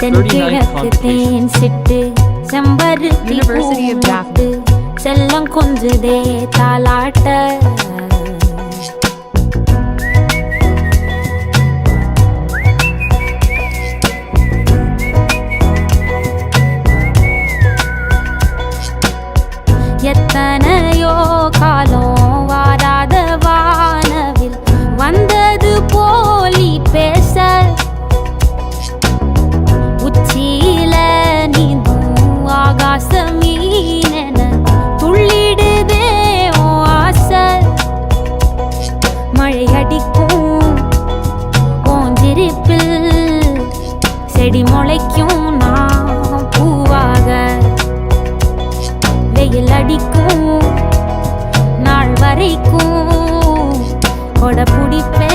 தென்கிழக்கு தேன் சிட்டு செம்பருத்தி University of பூமுட்டு செல்லம் கொஞ்சுதே தாலாட்ட மழையடிக்கும் ஓஞ்சிருப்பில் செடி முளைக்கும். நான் பூவாக வெயில் அடிக்கும். நாள் வரைக்கும் கொடை பிடிப்பேன்.